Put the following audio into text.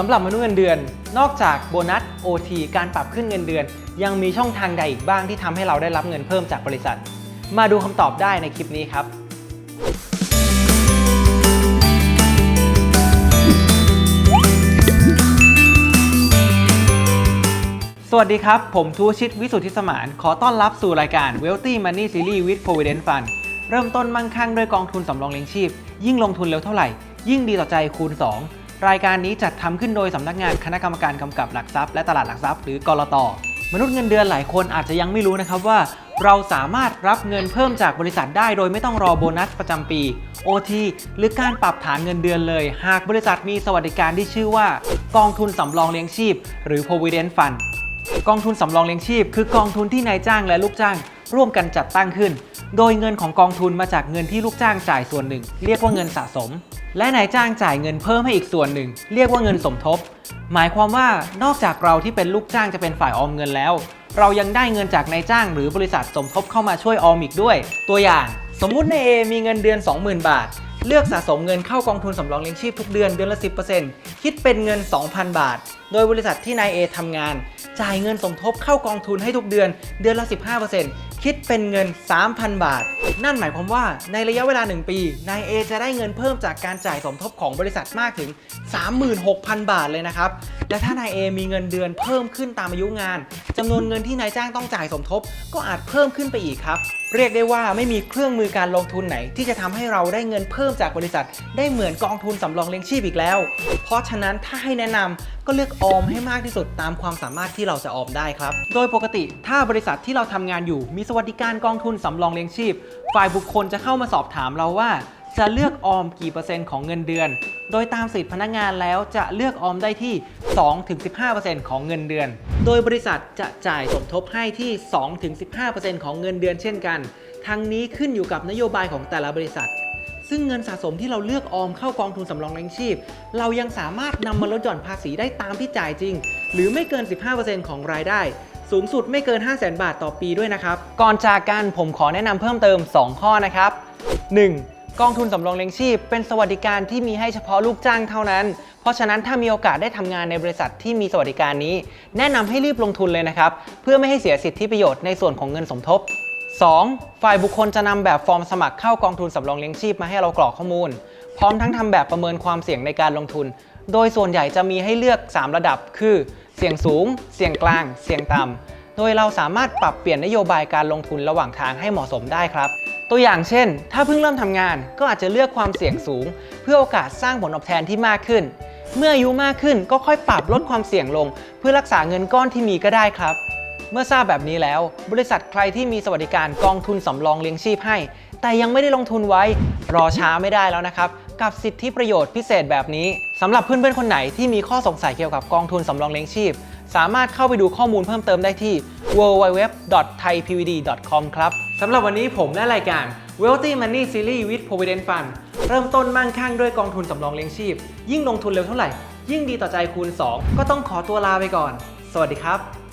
สำหรับมนุษย์เงินเดือน นอกจากโบนัส OT การปรับขึ้นเงินเดือน ยังมีช่องทางใดอีกบ้างที่ทำให้เราได้รับเงินเพิ่มจากบริษัท มาดูคำตอบได้ในคลิปนี้ครับ สวัสดีครับ ผมทูชิตวิสุทธิสมาน ขอต้อนรับสู่รายการ Wealthy Money Series with Provident Fund เริ่มต้นมั่งคั่งด้วยกองทุนสำรองเลี้ยงชีพ ยิ่งลงทุนเร็วเท่าไหร่ ยิ่งดีต่อใจคูณ 2 รายการนี้จัดทำขึ้นโดยสำนักงานคณะกรรมการกำกับหลักทรัพย์และตลาดหลักทรัพย์หรือกรตมนุษย์เงินเดือนหลายคนอาจจะยังไม่รู้นะครับว่า เราสามารถรับเงินเพิ่มจากบริษัทได้โดยไม่ต้องรอโบนัสประจำปี OT หรือการปรับฐานเงินเดือนเลย หากบริษัทมีสวัสดิการที่ชื่อว่า กองทุนสำรองเลี้ยงชีพ หรือ provident fund กองทุนสำรองเลี้ยงชีพ คือกองทุนที่นายจ้างและลูกจ้าง ร่วมกันจัดตั้งขึ้น โดยเงินของกองทุนมาจากเงินที่ลูกจ้างจ่ายส่วนหนึ่ง เรียกว่าเงินสะสม และนายจ้างจ่ายเงินเพิ่มให้อีกส่วนหนึ่ง เรียกว่าเงินสมทบ หมายความว่านอกจากเราที่เป็นลูกจ้างจะเป็นฝ่ายออมเงินแล้ว เรายังได้เงินจากนายจ้างหรือบริษัทสมทบเข้ามาช่วยออมอีกด้วย ตัวอย่าง สมมุตินายเอมีเงินเดือน 20,000 บาทเลือกสะสมเงินเข้ากองทุนสำรองเลี้ยงชีพทุกเดือนเดือนละ 10%คิดเป็นเงิน 2,000 บาท โดยบริษัทที่นายเอทำงาน จ่ายเงินสมทบเข้ากองทุนให้ทุกเดือนเดือนละ 15% คิดเป็นเงิน 3,000 บาท นั่นหมายความว่าในระยะเวลา 1 ปีนายเอจะได้เงินเพิ่มจากการจ่ายสมทบของบริษัทมากถึง 36,000 บาทเลยนะครับ และถ้านายเอมีเงินเดือนเพิ่มขึ้นตามอายุงานจำนวนเงินที่นายจ้างต้องจ่ายสมทบ ก็อาจเพิ่มขึ้นไปอีกครับ เรียกได้ว่าไม่มีเครื่องมือการลงทุนไหน ที่จะทำให้เราได้เงินเพิ่มจากบริษัท ได้เหมือนกองทุนสำรองเลี้ยงชีพอีกแล้ว เพราะฉะนั้นถ้าให้แนะนำก็เลือกออมให้มากที่สุดตามความสามารถที่เราจะออมได้ครับ โดยปกติถ้าบริษัทที่เราทำงานอยู่มีสวัสดิการกองทุนสำรองเลี้ยงชีพ ฝ่ายบุคคลจะเข้ามาสอบถามเราว่า จะเลือกออมกี่เปอร์เซ็นต์ของเงินเดือน โดยตามสิทธิพนักงานแล้วจะเลือกออมได้ที่ 2-15%ของเงินเดือน โดยบริษัทจะจ่ายสมทบให้ที่ 2-15%ของเงินเดือนเช่นกัน ทั้งนี้ขึ้นอยู่กับนโยบายของแต่ละบริษัทซึ่งเงินสะสมที่เราเลือกออมเข้ากองทุนสำรองเลี้ยงชีพ เรายังสามารถนำมาลดหย่อนภาษีได้ตามที่จ่ายจริง หรือไม่เกิน 15%ของรายได้ สูงสุดไม่เกิน 5 0 0 0 0 0บาทต่อปีด้วยนะครับ ก่อนจากกันผมขอแนะนำเพิ่มเติม 2 ข้อนะครับ 1. กองทุนสำรองเลี้ยงชีพ เป็นสวัสดิการที่มีให้เฉพาะลูกจ้างเท่านั้น เพราะฉะนั้นถ้ามีโอกาสได้ทำงานในบริษัทที่มีสวัสดิการนี้ แนะนำให้รีบลงทุนเลยนะครับ เพื่อไม่ให้เสียสิทธิประโยชน์ในส่วนของเงินสมทบ 2. ฝ่ายบุคคลจะนำแบบฟอร์มสมัครเข้ากองทุนสำรองเลี้ยงชีพมาให้เรากรอกข้อมูล พร้อมทั้งทำแบบประเมินความเสี่ยงในการลงทุน โดยส่วนใหญ่จะมีให้เลือก 3 ระดับคือ เสี่ยงสูง เสี่ยงกลาง เสี่ยงต่ำ โดยเราสามารถปรับเปลี่ยนนโยบายการลงทุนระหว่างทางให้เหมาะสมได้ครับ ตัวอย่างเช่น ถ้าเพิ่งเริ่มทำงานก็อาจจะเลือกความเสี่ยงสูง เพื่อโอกาสสร้างผลตอบแทนที่มากขึ้น เมื่ออายุมากขึ้นก็ค่อยปรับลดความเสี่ยงลง เพื่อรักษาเงินก้อนที่มีก็ได้ครับเมื่อทราบแบบนี้แล้ว บริษัทใครที่มีสวัสดิการกองทุนสำรองเลี้ยงชีพให้ แต่ยังไม่ได้ลงทุนไว้ รอช้าไม่ได้แล้วนะครับ กับสิทธิประโยชน์พิเศษแบบนี้สำหรับเพื่อนๆคนไหนที่มีข้อสงสัยเกี่ยวกับกองทุนสำรองเลี้ยงชีพ สามารถเข้าไปดูข้อมูลเพิ่มเติมได้ที่ www.thaipvd.com ครับสำหรับวันนี้ผมและรายการ Wealthy Money Series with Provident Fund เริ่มต้นมั่งคั่งด้วยกองทุนสำรองเลี้ยงชีพ ยิ่งลงทุนเร็วเท่าไหร่ ยิ่งดีต่อใจคูณ 2 ก็ต้องขอตัวลาไปก่อน สวัสดีครับ